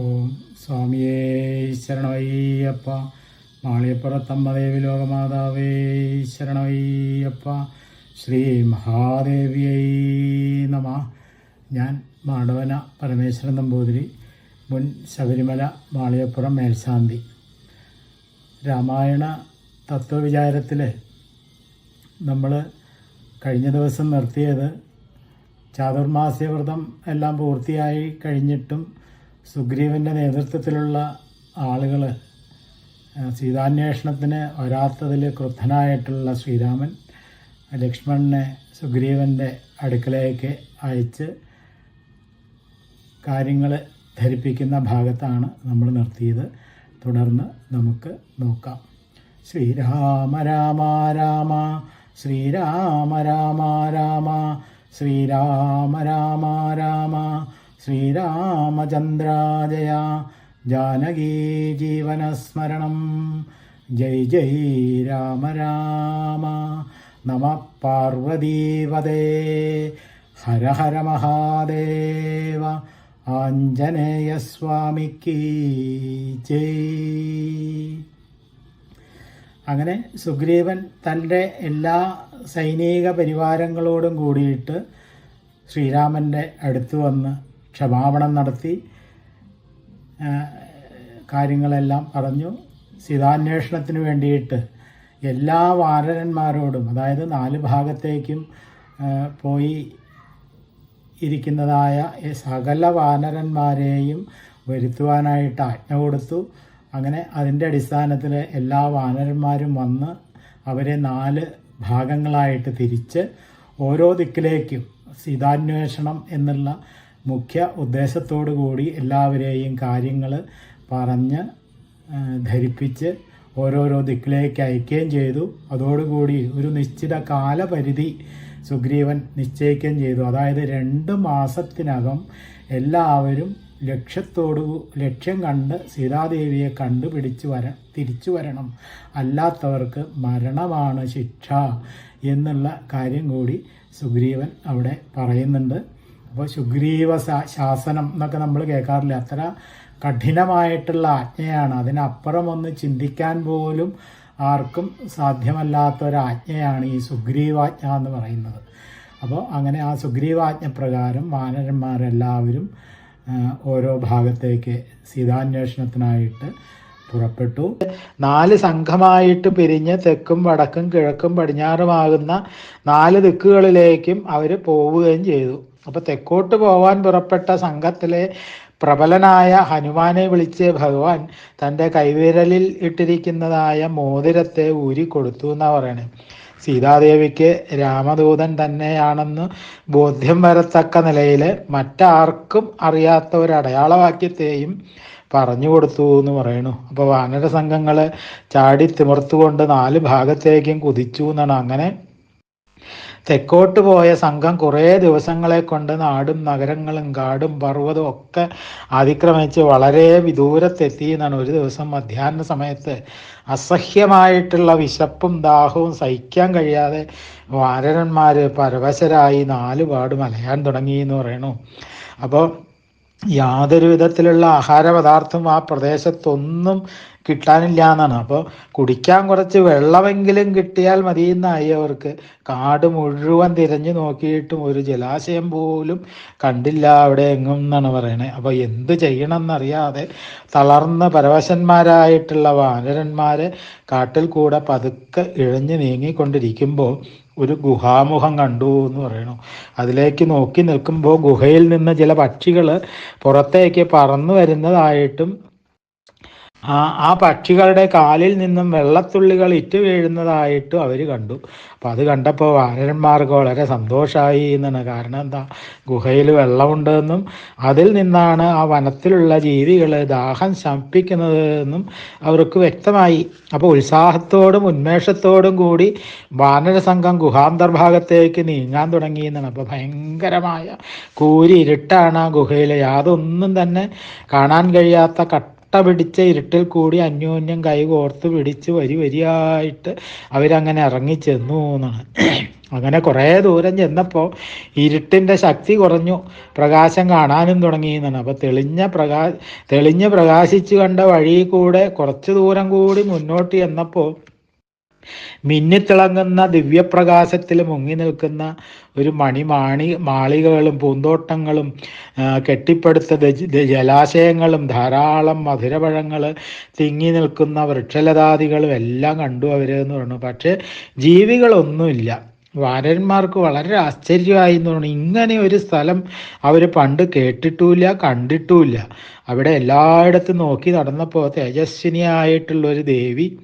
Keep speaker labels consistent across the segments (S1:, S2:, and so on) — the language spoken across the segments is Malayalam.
S1: ഓം സ്വാമിയേ ശരണയ്യപ്പ മാളിയപ്പുറത്തമ്മദേവി ലോകമാതാവേ ശരണയ്യപ്പ ശ്രീ മഹാദേവിയൈ നമ. ഞാൻ മാടവന പരമേശ്വരൻ നമ്പൂതിരി മുൻ ശബരിമല മാളിയപ്പുറം മേൽശാന്തി. രാമായണ തത്വവിചാരത്തിൽ നമ്മൾ കഴിഞ്ഞ ദിവസം നിർത്തിയത് ചാതുർമാസ്യവ്രതം എല്ലാം പൂർത്തിയായി കഴിഞ്ഞിട്ടും സുഗ്രീവന്റെ നേതൃത്വത്തിലുള്ള ആളുകൾ സീതാന്വേഷണത്തിന് വരാത്തതിൽ ക്രുദ്ധനായിട്ടുള്ള ശ്രീരാമൻ ലക്ഷ്മണനെ സുഗ്രീവന്റെ അടുക്കലേക്ക് അയച്ച് കാര്യങ്ങൾ ധരിപ്പിക്കുന്ന ഭാഗത്താണ് നമ്മൾ നിർത്തിയത്. തുടർന്ന് നമുക്ക് നോക്കാം. ശ്രീരാമ രാമ രാമ ശ്രീരാമ രാമ രാമ ശ്രീരാമ രാമ രാമ ശ്രീരാമചന്ദ്രാജയ ജാനകീ ജീവനസ്മരണം. ജയ് ജയ് രാമ രാമ. നമ പാർവതീവതേ ഹര ഹര മഹാദേവ. ആഞ്ജനേയസ്വാമിക്ക് ജയ്. അങ്ങനെ സുഗ്രീവൻ തന്റെ എല്ലാ സൈനിക പരിവാരങ്ങളോടും കൂടിയിട്ട് ശ്രീരാമന്റെ അടുത്ത് വന്ന് ക്ഷമാപണം നടത്തി കാര്യങ്ങളെല്ലാം പറഞ്ഞു. സീതാന്വേഷണത്തിന് വേണ്ടിയിട്ട് എല്ലാ വാനരന്മാരോടും അതായത് നാല് ഭാഗത്തേക്കും പോയി ഇരിക്കുന്നതായ സകല വാനരന്മാരെയും വരുത്തുവാനായിട്ട് ആജ്ഞ കൊടുത്തു. അങ്ങനെ അതിന്റെ അടിസ്ഥാനത്തിൽ എല്ലാ വാനരന്മാരും വന്ന് അവരെ നാല് ഭാഗങ്ങളായിട്ട് തിരിച്ച് ഓരോ ദിക്കിലേക്കും സീതാന്വേഷണം എന്നുള്ള മുഖ്യ ഉദ്ദേശത്തോടു കൂടി എല്ലാവരെയും കാര്യങ്ങൾ പറഞ്ഞ് ധരിപ്പിച്ച് ഓരോരോ ദിക്കിലേക്ക് അയക്കുകയും ചെയ്തു. അതോടുകൂടി ഒരു നിശ്ചിത കാലപരിധി സുഗ്രീവൻ നിശ്ചയിക്കുകയും ചെയ്തു. അതായത് രണ്ട് മാസത്തിനകം എല്ലാവരും ലക്ഷ്യത്തോടു ലക്ഷ്യം കണ്ട് സീതാദേവിയെ കണ്ടുപിടിച്ച് വര തിരിച്ചു വരണം. അല്ലാത്തവർക്ക് മരണമാണ് ശിക്ഷ എന്നുള്ള കാര്യം കൂടി സുഗ്രീവൻ അവിടെ പറയുന്നുണ്ട്. അപ്പോൾ സുഗ്രീവ ശാസനം എന്നൊക്കെ നമ്മൾ കേൾക്കാറില്ല? അത്ര കഠിനമായിട്ടുള്ള ആജ്ഞയാണ്. അതിനപ്പുറം ഒന്ന് ചിന്തിക്കാൻ പോലും ആർക്കും സാധ്യമല്ലാത്ത ഒരു ആജ്ഞയാണ് ഈ സുഗ്രീവാജ്ഞ എന്ന് പറയുന്നത്. അപ്പോൾ അങ്ങനെ ആ സുഗ്രീവാജ്ഞ പ്രകാരം വാനരന്മാരെല്ലാവരും ഓരോ ഭാഗത്തേക്ക് സീതാന്വേഷണത്തിനായിട്ട് പുറപ്പെട്ടു. നാല് സംഘമായിട്ട് പിരിഞ്ഞ് തെക്കും വടക്കും കിഴക്കും പടിഞ്ഞാറുമാകുന്ന നാല് ദിക്കുകളിലേക്കും അവർ പോവുകയും ചെയ്തു. അപ്പോൾ തെക്കോട്ട് പോവാൻ പുറപ്പെട്ട സംഘത്തിലെ പ്രബലനായ ഹനുമാനെ വിളിച്ച് ഭഗവാൻ തന്റെ കൈവിരലിൽ ഇട്ടിരിക്കുന്നതായ മോതിരത്തെ ഊരി കൊടുത്തു എന്നാ പറയണേ. സീതാദേവിക്ക് രാമദൂതൻ തന്നെയാണെന്ന് ബോധ്യം വരത്തക്ക നിലയിൽ മറ്റാർക്കും അറിയാത്ത ഒരു അടയാളവാക്യത്തെയും പറഞ്ഞു കൊടുത്തു എന്ന് പറയണു. അപ്പോൾ വാനര സംഘങ്ങൾ ചാടി തിമിർത്തുകൊണ്ട് നാല് ഭാഗത്തേക്കും കുതിച്ചു എന്നാണ്. അങ്ങനെ തെക്കോട്ട് പോയ സംഘം കുറേ ദിവസങ്ങളെ കൊണ്ട് നാടും നഗരങ്ങളും കാടും പർവതവും ഒക്കെ അതിക്രമിച്ച് വളരെ വിദൂരത്തെത്തി എന്നാണ് ഒരു ദിവസം മധ്യാഹ്ന സമയത്ത്. അസഹ്യമായിട്ടുള്ള വിശപ്പും ദാഹവും സഹിക്കാൻ കഴിയാതെ വാരരന്മാർ പരവശരായി നാലുപാട് മലയാൻ തുടങ്ങി എന്ന് പറയണു അപ്പോൾ യാതൊരു വിധത്തിലുള്ള ആഹാര പദാർത്ഥം ആ പ്രദേശത്തൊന്നും കിട്ടാനില്ല എന്നാണ്. അപ്പോൾ കുടിക്കാൻ കുറച്ച് വെള്ളമെങ്കിലും കിട്ടിയാൽ മതി എന്നായി അവർക്ക്. കാട് മുഴുവൻ തിരഞ്ഞു നോക്കിയിട്ടും ഒരു ജലാശയം പോലും കണ്ടില്ല അവിടെ എങ്ങും എന്നാണ് പറയണേ. അപ്പോൾ എന്ത് ചെയ്യണമെന്നറിയാതെ തളർന്ന പരവശന്മാരായിട്ടുള്ള വാനരന്മാർ കാട്ടിൽ കൂടെ പതുക്കെ ഇഴഞ്ഞു നീങ്ങിക്കൊണ്ടിരിക്കുമ്പോൾ ഒരു ഗുഹാമുഖം കണ്ടു എന്ന് പറയണു. അതിലേക്ക് നോക്കി നിൽക്കുമ്പോൾ ഗുഹയിൽ നിന്ന് ചില പക്ഷികൾ പുറത്തേക്ക് പറന്നു വരുന്നതായിട്ടും ആ ആ പക്ഷികളുടെ കാലിൽ നിന്നും വെള്ളത്തുള്ളികൾ ഇറ്റു വീഴുന്നതായിട്ടും അവർ കണ്ടു. അപ്പോൾ അത് കണ്ടപ്പോൾ വാനരന്മാർക്ക് വളരെ സന്തോഷമായി എന്നാണ്. കാരണം എന്താ? ഗുഹയിൽ വെള്ളമുണ്ടെന്നും അതിൽ നിന്നാണ് ആ വനത്തിലുള്ള ജീവികൾ ദാഹം ശമിപ്പിക്കുന്നത് എന്നും അവർക്ക് വ്യക്തമായി. അപ്പോൾ ഉത്സാഹത്തോടും ഉന്മേഷത്തോടും കൂടി വാനര സംഘം ഗുഹാന്തർഭാഗത്തേക്ക് നീങ്ങാൻ തുടങ്ങി എന്നാണ്. അപ്പോൾ ഭയങ്കരമായ കൂരി ഇരുട്ടാണ് ആ ഗുഹയിൽ യാതൊന്നും തന്നെ കാണാൻ കഴിയാത്ത കട്ട പിടിച്ച ഇരുട്ടിൽ കൂടി അന്യോന്യം കൈ കോർത്ത് പിടിച്ച് വരി വരിയായിട്ട് അവരങ്ങനെ ഇറങ്ങിച്ചെന്നു എന്നാണ്. അങ്ങനെ കുറേ ദൂരം ചെന്നപ്പോൾ ഇരുട്ടിന്റെ ശക്തി കുറഞ്ഞു. പ്രകാശം കാണാനും തുടങ്ങി എന്നാണ്. അപ്പോൾ തെളിഞ്ഞ പ്രകാ തെളിഞ്ഞ് പ്രകാശിച്ചു കണ്ട വഴി കൂടെ കുറച്ച് ദൂരം കൂടി മുന്നോട്ട് ചെന്നപ്പോൾ മിന്നിത്തിളങ്ങുന്ന ദിവ്യപ്രകാശത്തിൽ മുങ്ങി നിൽക്കുന്ന ഒരു മണിമാണി മാളികകളും പൂന്തോട്ടങ്ങളും കെട്ടിപ്പടുത്ത ജലാശയങ്ങളും ധാരാളം മധുരപഴങ്ങൾ തിങ്ങി നിൽക്കുന്ന വൃക്ഷലതാദികളും എല്ലാം കണ്ടു അവർ എന്ന് പറഞ്ഞു. പക്ഷേ ജീവികളൊന്നുമില്ല. വാരന്മാർക്ക് വളരെ ആശ്ചര്യമായി എന്ന് പറഞ്ഞു. ഇങ്ങനെ ഒരു സ്ഥലം അവർ പണ്ട് കേട്ടിട്ടുമില്ല കണ്ടിട്ടുമില്ല. അവിടെ എല്ലായിടത്തും നോക്കി നടന്നപ്പോൾ തേജസ്വിനിയായിട്ടുള്ള ഒരു ദേവി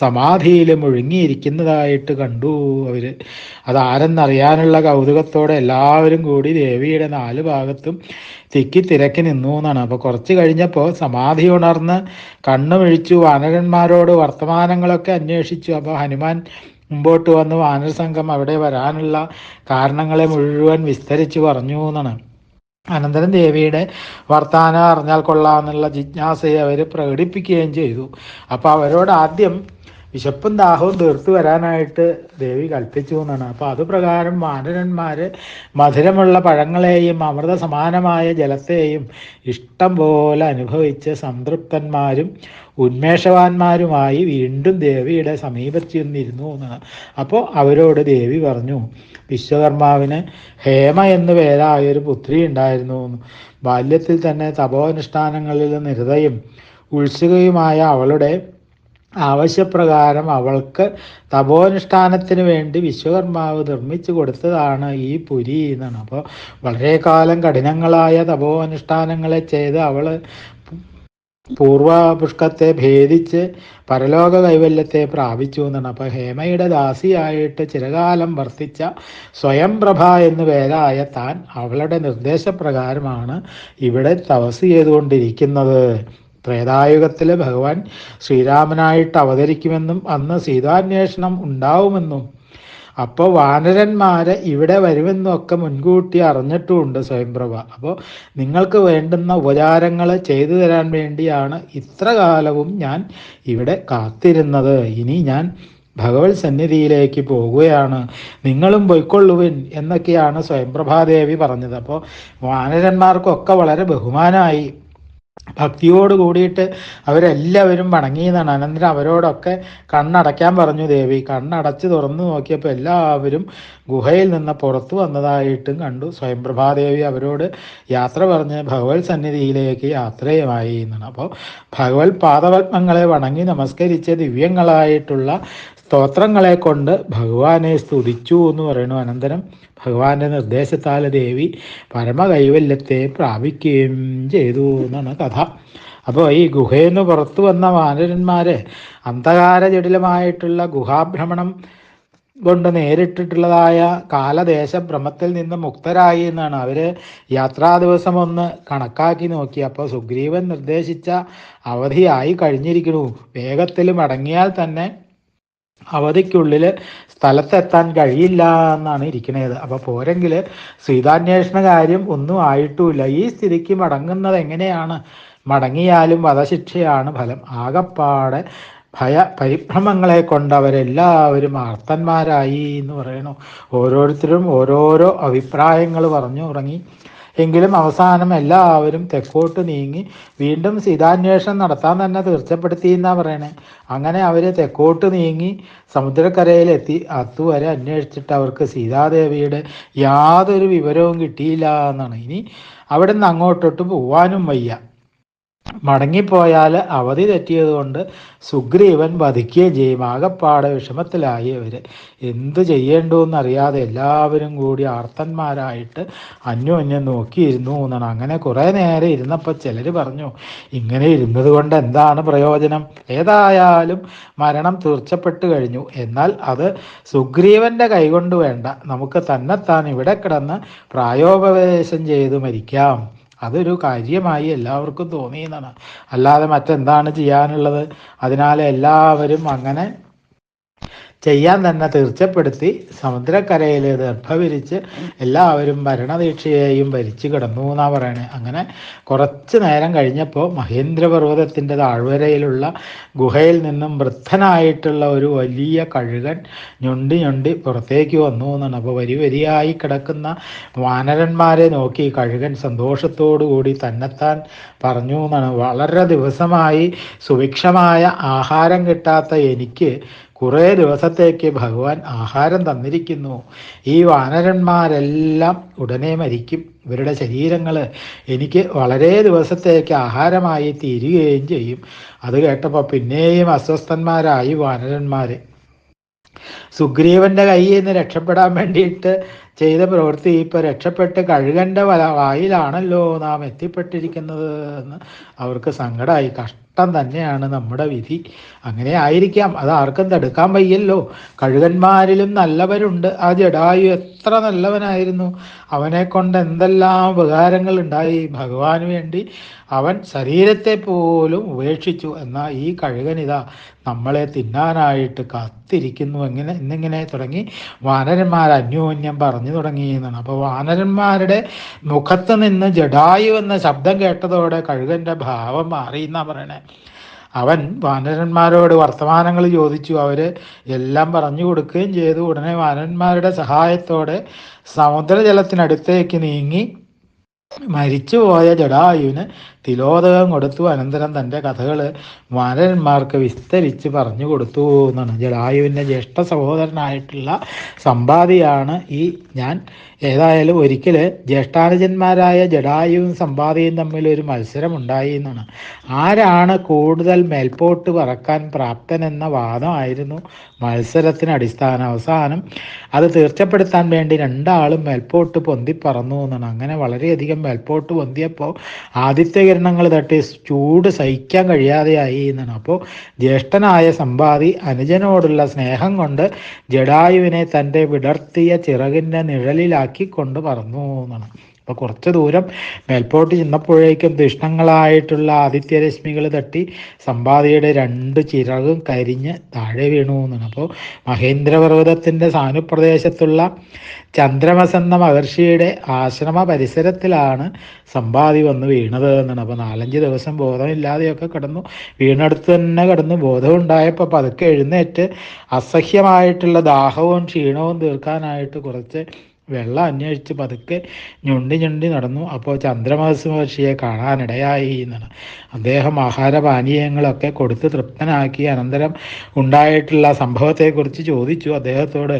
S1: സമാധിയിൽ മുഴുങ്ങിയിരിക്കുന്നതായിട്ട് കണ്ടു അവർ അതാരെന്നറിയാനുള്ള കൗതുകത്തോടെ എല്ലാവരും കൂടി ദേവിയുടെ നാല് ഭാഗത്തും തിക്കി തിരക്കി നിന്നു എന്നാണ്. അപ്പോൾ കുറച്ച് കഴിഞ്ഞപ്പോൾ സമാധി ഉണർന്ന് കണ്ണു മിഴിച്ചു വാനരന്മാരോട് വർത്തമാനങ്ങളൊക്കെ അന്വേഷിച്ചു. അപ്പോൾ ഹനുമാൻ മുമ്പോട്ട് വന്ന് വാനര സംഘം അവിടെ വരാനുള്ള കാരണങ്ങളെ മുഴുവൻ വിസ്തരിച്ച് പറഞ്ഞു എന്നാണ്. അനന്തരം ദേവിയുടെ വർത്താനം അറിഞ്ഞാൽ കൊള്ളാമെന്നുള്ള ജിജ്ഞാസയെ അവർ പ്രകടിപ്പിക്കുകയും ചെയ്തു. അപ്പോൾ അവരോട് ആദ്യം വിശപ്പും ദാഹവും തീർത്തു വരാനായിട്ട് ദേവി കൽപ്പിച്ചു എന്നാണ് അപ്പോൾ അതുപ്രകാരം വാനരന്മാർ മധുരമുള്ള പഴങ്ങളെയും അമൃത സമാനമായ ജലത്തെയും ഇഷ്ടം പോലെ അനുഭവിച്ച് സംതൃപ്തന്മാരും ഉന്മേഷവാന്മാരുമായി വീണ്ടും ദേവിയുടെ സമീപത്തിൽ നിന്നിരുന്നു എന്നാണ് അപ്പോൾ അവരോട് ദേവി പറഞ്ഞു വിശ്വകർമാവിന് ഹേമ എന്നു പേരായ ഒരു പുത്രി ഉണ്ടായിരുന്നു. ബാല്യത്തിൽ തന്നെ തപോനുഷ്ഠാനങ്ങളിൽ നിരതയും ഉത്സുകയുമായ അവളുടെ ആവശ്യപ്രകാരം അവൾക്ക് തപോനുഷ്ഠാനത്തിന് വേണ്ടി വിശ്വകർമാവ് നിർമ്മിച്ചു കൊടുത്തതാണ് ഈ പുരി എന്നാണ്. അപ്പോൾ വളരെ കാലം കഠിനങ്ങളായ തപോനുഷ്ഠാനങ്ങളെ ചെയ്ത് അവൾ പൂർവപുഷ്കത്തെ ഭേദിച്ച് പരലോക കൈവല്യത്തെ പ്രാപിച്ചു എന്നാണ്. അപ്പോൾ ഹേമയുടെ ദാസിയായിട്ട് ചിരകാലം വർത്തിച്ച സ്വയംപ്രഭ എന്ന് പേരായ താൻ അവളുടെ നിർദ്ദേശപ്രകാരമാണ് ഇവിടെ തപസ് ചെയ്തുകൊണ്ടിരിക്കുന്നത്. ത്രേതായുഗത്തിൽ ഭഗവാൻ ശ്രീരാമനായിട്ട് അവതരിക്കുമെന്നും അന്ന് സീതാന്വേഷണം ഉണ്ടാവുമെന്നും. അപ്പോൾ വാനരന്മാരെ ഇവിടെ വരുമെന്നൊക്കെ മുൻകൂട്ടി അറിഞ്ഞിട്ടുമുണ്ട് സ്വയംപ്രഭ. അപ്പോൾ നിങ്ങൾക്ക് വേണ്ടുന്ന ഉപചാരങ്ങൾ ചെയ്തു തരാൻ വേണ്ടിയാണ് ഇത്ര കാലവും ഞാൻ ഇവിടെ കാത്തിരുന്നത്. ഇനി ഞാൻ ഭഗവത് സന്നിധിയിലേക്ക് പോവുകയാണ് നിങ്ങളും പൊയ്ക്കൊള്ളുവിൻ എന്നൊക്കെയാണ് സ്വയംപ്രഭാദേവി പറഞ്ഞത്. അപ്പോൾ വാനരന്മാർക്കൊക്കെ വളരെ ബഹുമാനമായി ഭക്തിയോട് കൂടിയിട്ട് അവരെല്ലാവരും മടങ്ങിയതാണ് അനന്തരം അവരോടൊക്കെ കണ്ണടയ്ക്കാൻ പറഞ്ഞു ദേവി. കണ്ണടച്ച് തുറന്നു നോക്കിയപ്പോൾ എല്ലാവരും ഗുഹയിൽ നിന്ന് പുറത്തു വന്നതായിട്ടും കണ്ടു. സ്വയംപ്രഭാദേവി അവരോട് യാത്ര പറഞ്ഞ് ഭഗവത് സന്നിധിയിലേക്ക് യാത്രയുമായി എന്നാണ്. അപ്പോൾ ഭഗവത് പാദപത്മങ്ങളെ വണങ്ങി നമസ്കരിച്ച ദിവ്യങ്ങളായിട്ടുള്ള സ്തോത്രങ്ങളെ കൊണ്ട് ഭഗവാനെ സ്തുതിച്ചു എന്ന് പറയുന്നു അനന്തരം ഭഗവാന്റെ നിർദ്ദേശത്താൽ ദേവി പരമകൈവല്യത്തെ പ്രാപിക്കുകയും ചെയ്തു എന്നാണ് കഥ. അപ്പോൾ ഈ ഗുഹയിൽ നിന്ന് പുറത്തു വന്ന വാനരന്മാരെ അന്ധകാര ജടിലമായിട്ടുള്ള ഗുഹാഭ്രമണം കൊണ്ട് നേരിട്ടിട്ടുള്ളതായ കാലദേശ ഭ്രമത്തിൽ നിന്ന് മുക്തരായി എന്നാണ്. അവർ യാത്രാ ദിവസം ഒന്ന് കണക്കാക്കി നോക്കി. അപ്പോൾ സുഗ്രീവൻ നിർദ്ദേശിച്ച അവധിയായി കഴിഞ്ഞിരിക്കുന്നു. വേഗത്തിൽ മടങ്ങിയാൽ തന്നെ അവധിക്കുള്ളിൽ സ്ഥലത്തെത്താൻ കഴിയില്ല എന്നാണ് ഇരിക്കുന്നത് അപ്പോൾ പോരെങ്കിൽ സീതാന്വേഷണ കാര്യം ഒന്നും ആയിട്ടുമില്ല. ഈ സ്ഥിതിക്ക് മടങ്ങുന്നത് എങ്ങനെയാണ്? മടങ്ങിയാലും വധശിക്ഷയാണ് ഫലം. ആകപ്പാടെ ഭയ പരിഭ്രമങ്ങളെ കൊണ്ട് അവരെല്ലാവരും ആർത്തന്മാരായി എന്ന് പറയണു. ഓരോരുത്തരും ഓരോരോ അഭിപ്രായങ്ങൾ പറഞ്ഞു തുടങ്ങി. എങ്കിലും അവസാനം എല്ലാവരും തെക്കോട്ട് നീങ്ങി വീണ്ടും സീതാന്വേഷണം നടത്താൻ തന്നെ തീർച്ചപ്പെടുത്തി എന്നാ പറയണേ. അങ്ങനെ അവർ തെക്കോട്ട് നീങ്ങി സമുദ്രക്കരയിലെത്തി അതുവരെ അന്വേഷിച്ചിട്ട് അവർക്ക് സീതാദേവിയുടെ യാതൊരു വിവരവും കിട്ടിയില്ല എന്നാണ്. ഇനി അവിടെ നിന്ന് അങ്ങോട്ടോട്ട് പോവാനും വയ്യ. മടങ്ങിപ്പോയാൽ അവധി തെറ്റിയതുകൊണ്ട് സുഗ്രീവൻ വധിക്കുകയും ചെയ്യും. ആകപ്പാടെ വിഷമത്തിലായി അവർ എന്ത് ചെയ്യേണ്ടതെന്നറിയാതെ എല്ലാവരും കൂടി ആർത്തന്മാരായിട്ട് അന്യോന്യം നോക്കിയിരുന്നു എന്നാണ്. അങ്ങനെ കുറേ നേരം ഇരുന്നപ്പോൾ ചിലർ പറഞ്ഞു ഇങ്ങനെ ഇരുന്നത് കൊണ്ട് എന്താണ് പ്രയോജനം? ഏതായാലും മരണം തീർച്ചപ്പെട്ടു കഴിഞ്ഞു. എന്നാൽ അത് സുഗ്രീവന്റെ കൈകൊണ്ട് വേണ്ട. നമുക്ക് തന്നെത്താൻ ഇവിടെ കിടന്ന് പ്രായോപവേശം ചെയ്ത് മരിക്കാം. അതൊരു കാര്യമായി എല്ലാവർക്കും തോന്നിയെന്നാണ്. അല്ലാതെ മറ്റെന്താണ് ചെയ്യാനുള്ളത്? അതിനാൽ എല്ലാവരും അങ്ങനെ ചെയ്യാൻ തന്നെ തീർച്ചപ്പെടുത്തി സമുദ്രക്കരയിൽ ദർഭവിരിച്ച് എല്ലാവരും ഭരണദീക്ഷയെയും ഭരിച്ചു കിടന്നു എന്നാ പറയണേ. അങ്ങനെ കുറച്ച് നേരം കഴിഞ്ഞപ്പോൾ മഹേന്ദ്രപർവതത്തിന്റെ താഴ്വരയിലുള്ള ഗുഹയിൽ നിന്നും വൃദ്ധനായിട്ടുള്ള ഒരു വലിയ കഴുകൻ ഞൊണ്ടി ഞൊണ്ടി പുറത്തേക്ക് വന്നു എന്നാണ്. അപ്പോൾ വരി വരിയായി കിടക്കുന്ന വാനരന്മാരെ നോക്കി കഴുകൻ സന്തോഷത്തോടു കൂടി തന്നെത്താൻ പറഞ്ഞു എന്നാണ്. വളരെ ദിവസമായി സുഭിക്ഷമായ ആഹാരം കിട്ടാത്ത എനിക്ക് കുറേ ദിവസത്തേക്ക് ഭഗവാൻ ആഹാരം തന്നിരിക്കുന്നു. ഈ വാനരന്മാരെല്ലാം ഉടനെ മരിക്കും. ഇവരുടെ ശരീരങ്ങൾ എനിക്ക് വളരെ ദിവസത്തേക്ക് ആഹാരമായി തീരുകയും ചെയ്യും. അത് കേട്ടപ്പോൾ പിന്നെയും അസ്വസ്ഥന്മാരായി വാനരന്മാർ സുഗ്രീവന്റെ കയ്യിൽ നിന്ന് രക്ഷപ്പെടാൻ വേണ്ടിയിട്ട് ചെയ്ത പ്രവൃത്തി ഇപ്പൊ രക്ഷപ്പെട്ട് കഴുകന്റെ വായിലാണല്ലോ നാം എത്തിപ്പെട്ടിരിക്കുന്നത് എന്ന് അവർക്ക് സങ്കടമായി കഷ്ടം തന്നെയാണ് നമ്മുടെ വിധി. അങ്ങനെ ആയിരിക്കാം. അത് ആർക്കും തടുക്കാൻ വയ്യല്ലോ. കഴുകന്മാരിലും നല്ലവരുണ്ട്. ആ ജഡായു എത്ര നല്ലവനായിരുന്നു. അവനെ കൊണ്ട് എന്തെല്ലാം ഉപകാരങ്ങൾ ഉണ്ടായി. ഭഗവാന് വേണ്ടി അവൻ ശരീരത്തെ പോലും ഉപേക്ഷിച്ചു. എന്നാൽ ഈ കഴുകനിതാ നമ്മളെ തിന്നാനായിട്ട് കാത്തിരിക്കുന്നു. എങ്ങനെ എന്നിങ്ങനെ തുടങ്ങി. വാനരന്മാർ അന്യോന്യം പറഞ്ഞു തുടങ്ങി എന്നാണ്. അപ്പോൾ വാനരന്മാരുടെ മുഖത്ത് നിന്ന് ജഡായു എന്ന ശബ്ദം കേട്ടതോടെ കഴുകന്റെ ഭാവം മാറി എന്നാ പറയണേ. അവൻ വാനരന്മാരോട് വർത്തമാനങ്ങൾ ചോദിച്ചു. അവർ എല്ലാം പറഞ്ഞു കൊടുക്കുകയും ചെയ്തു. ഉടനെ വാനരന്മാരുടെ സഹായത്തോടെ സമുദ്രജലത്തിനടുത്തേക്ക് നീങ്ങി മരിച്ചുപോയ ജഡായുവിന് തിലോദകം കൊടുത്തു. അനന്തരം തന്റെ കഥകൾ വാനരന്മാർക്ക് വിസ്തരിച്ച് പറഞ്ഞു കൊടുത്തു എന്നാണ്. ജഡായുവിന്റെ ജ്യേഷ്ഠ സഹോദരനായിട്ടുള്ള സമ്പാദിയാണ് ഈ ഞാൻ. ഏതായാലും ഒരിക്കൽ ജ്യേഷ്ഠാനുജന്മാരായ ജഡായുവും സമ്പാദിയും തമ്മിൽ ഒരു മത്സരമുണ്ടായി എന്നാണ്. ആരാണ് കൂടുതൽ മേൽപോട്ട് പറക്കാൻ പ്രാപ്തനെന്ന വാദമായിരുന്നു മത്സരത്തിന് അടിസ്ഥാന അവസാനം. അത് തീർച്ചപ്പെടുത്താൻ വേണ്ടി രണ്ടാളും മേൽപോട്ട് പൊന്തിപ്പറന്നു എന്നാണ്. അങ്ങനെ വളരെയധികം മേൽപോട്ട് പൊന്തിയപ്പോൾ ആദിത്യ കിരണങ്ങൾ തട്ടി ചൂട് സഹിക്കാൻ കഴിയാതെയായി എന്നാണ്. അപ്പോൾ ജ്യേഷ്ഠനായ സമ്പാദി അനുജനോടുള്ള സ്നേഹം കൊണ്ട് ജഡായുവിനെ തന്റെ വിടർത്തിയ ചിറകിന്റെ നിഴലിലാക്കി കൊണ്ട് പറന്നു എന്നാണ്. അപ്പോൾ കുറച്ച് ദൂരം മേൽപോട്ട് ചെന്നപ്പോഴേക്കും തീഷ്ണങ്ങളായിട്ടുള്ള ആദിത്യരശ്മികൾ തട്ടി സമ്പാദിയുടെ രണ്ട് ചിറകും കരിഞ്ഞ് താഴെ വീണു എന്നാണ്. അപ്പോൾ മഹേന്ദ്രപർവതത്തിന്റെ സാനുപ്രദേശത്തുള്ള ചന്ദ്രമസ് എന്ന മഹർഷിയുടെ ആശ്രമ പരിസരത്തിലാണ് സമ്പാദി വന്ന് വീണത് എന്നാണ്. അപ്പോൾ നാലഞ്ച് ദിവസം ബോധമില്ലാതെയൊക്കെ കിടന്നു. വീണടുത്ത് തന്നെ കിടന്നു ബോധമുണ്ടായപ്പോൾ പതുക്കെ എഴുന്നേറ്റ് അസഹ്യമായിട്ടുള്ള ദാഹവും ക്ഷീണവും തീർക്കാനായിട്ട് കുറച്ച് വെള്ളം അന്വേഷിച്ച് പതുക്കെ ഞൊണ്ടി ഞൊണ്ടി നടന്നു. അപ്പോൾ ചന്ദ്രമഹസ് മഹർഷിയെ കാണാനിടയായി എന്നാണ്. അദ്ദേഹം ആഹാരപാനീയങ്ങളൊക്കെ കൊടുത്ത് തൃപ്തനാക്കി. അനന്തരം ഉണ്ടായിട്ടുള്ള സംഭവത്തെക്കുറിച്ച് ചോദിച്ചു. അദ്ദേഹത്തോട്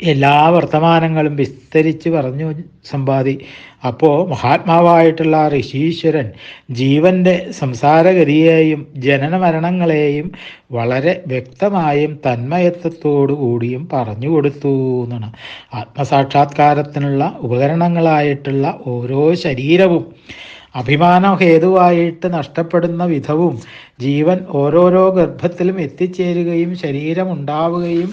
S1: എല്ലാ വർത്തമാനങ്ങളും വിസ്തരിച്ച് പറഞ്ഞു സമ്പാദി. അപ്പോൾ മഹാത്മാവായിട്ടുള്ള ഋഷീശ്വരൻ ജീവന്റെ സംസാരഗതിയെയും ജനന മരണങ്ങളെയും വളരെ വ്യക്തമായും തന്മയത്വത്തോടു കൂടിയും പറഞ്ഞു കൊടുത്തു എന്നാണ്. ആത്മസാക്ഷാത്കാരത്തിനുള്ള ഉപകരണങ്ങളായിട്ടുള്ള ഓരോ ശരീരവും അഭിമാന ഹേതുവായിട്ട് നഷ്ടപ്പെടുന്ന വിധവും ജീവൻ ഓരോരോ ഗർഭത്തിലും എത്തിച്ചേരുകയും ശരീരം ഉണ്ടാവുകയും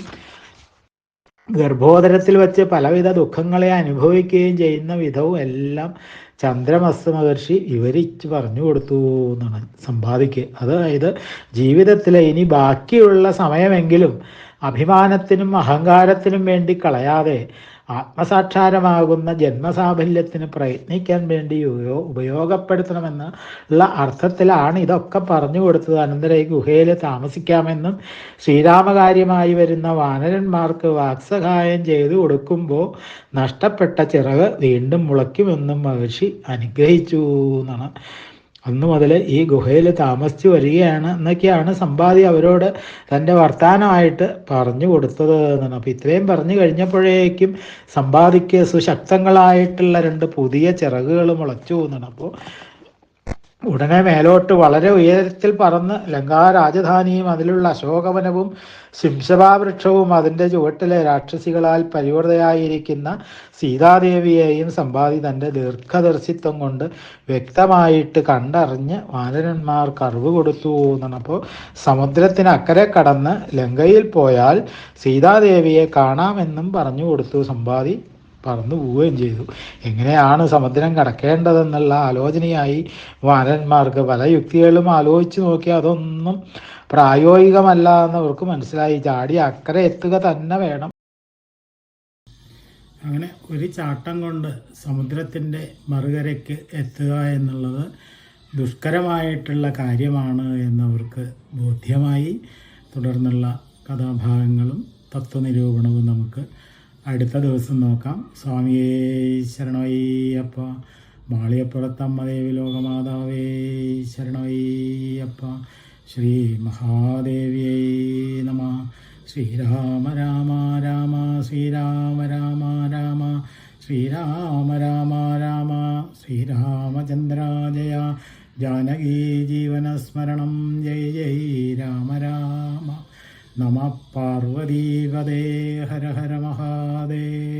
S1: ഗർഭോദരത്തിൽ വച്ച് പലവിധ ദുഃഖങ്ങളെ അനുഭവിക്കുകയും ചെയ്യുന്ന വിധവും എല്ലാം ചന്ദ്രമസ് മഹർഷി വിവരിച്ച് പറഞ്ഞു കൊടുത്തു എന്നാണ് സമ്പാദിക്കുക. അതായത് ജീവിതത്തിലെ ഇനി ബാക്കിയുള്ള സമയമെങ്കിലും അഭിമാനത്തിനും അഹങ്കാരത്തിനും വേണ്ടി കളയാതെ ആത്മസാക്ഷാരമാകുന്ന ജന്മസാഫല്യത്തിന് പ്രയത്നിക്കാൻ വേണ്ടി ഉപയോ ഉപയോഗപ്പെടുത്തണമെന്ന് ഉള്ള അർത്ഥത്തിലാണ് ഇതൊക്കെ പറഞ്ഞു കൊടുത്തത്. അനന്തര ഈ ഗുഹയിൽ താമസിക്കാമെന്നും ശ്രീരാമകാര്യമായി വരുന്ന വാനരന്മാർക്ക് വാക്സഹായം ചെയ്തു കൊടുക്കുമ്പോൾ നഷ്ടപ്പെട്ട ചിറക് വീണ്ടും മുളയ്ക്കുമെന്നും മഹർഷി അനുഗ്രഹിച്ചു എന്നാണ് അന്നു മുതൽ ഈ ഗുഹയിൽ താമസിച്ചു വരികയാണ് എന്നൊക്കെയാണ് സമ്പാദി അവരോട് തന്റെ വർത്തമാനമായിട്ട് പറഞ്ഞു കൊടുത്തത് എന്നാണ്. അപ്പോൾ ഇത്രയും പറഞ്ഞു കഴിഞ്ഞപ്പോഴേക്കും സമ്പാദിക്ക് സുശക്തങ്ങളായിട്ടുള്ള രണ്ട് പുതിയ ചിറകുകൾ മുളച്ചു എന്നാണ്. അപ്പോൾ ഉടനെ മേലോട്ട് വളരെ ഉയരത്തിൽ പറന്ന് ലങ്കാ രാജധാനിയും അതിലുള്ള അശോകവനവും ശിംശഭാവൃക്ഷവും അതിന്റെ ചുവട്ടിലെ രാക്ഷസികളാൽ പരിവൃതയായിരിക്കുന്ന സീതാദേവിയെയും സമ്പാദി തന്റെ ദീർഘദർശിത്വം കൊണ്ട് വ്യക്തമായിട്ട് കണ്ടറിഞ്ഞ് വാനരന്മാർ കറിവ് കൊടുത്തു എന്നാണ്. അപ്പോൾ സമുദ്രത്തിന് അക്കരെ കടന്ന് ലങ്കയിൽ പോയാൽ സീതാദേവിയെ കാണാമെന്നും പറഞ്ഞു കൊടുത്തു സമ്പാദി. പറന്നു പോവുകയും ചെയ്തു. എങ്ങനെയാണ് സമുദ്രം കടക്കേണ്ടതെന്നുള്ള ആലോചനയായി വാനന്മാർക്ക് പല യുക്തികളും ആലോചിച്ച് നോക്കി അതൊന്നും പ്രായോഗികമല്ല എന്നവർക്ക് മനസ്സിലായി. ചാടി അക്കരെ എത്തുക തന്നെ വേണം. അങ്ങനെ ഒരു ചാട്ടം കൊണ്ട് സമുദ്രത്തിന്റെ മറുകരയ്ക്ക് എത്തുക എന്നുള്ളത് ദുഷ്കരമായിട്ടുള്ള കാര്യമാണ് എന്നവർക്ക് ബോധ്യമായി. തുടർന്നുള്ള കഥാഭാഗങ്ങളും തത്വനിരൂപണവും നമുക്ക് അടുത്ത ദിവസം നോക്കാം. സ്വാമിയേ ശരണോയ്യപ്പ. മാളിയപ്പുറത്തമ്മ ദേവി ലോകമാതാവേ ശരണോയ്യപ്പ. ശ്രീ മഹാദേവിയേ നമ. ശ്രീരാമ രാമ രാമ ശ്രീരാമ രാമ രാമ ശ്രീരാമ രാമ രാമ ശ്രീരാമചന്ദ്ര ജയ ജാനകീ ജീവനസ്മരണം. ജയ ജയ രാമ രാമ. നമ പാർവതീപദേ ഹര ഹര മഹാദേവ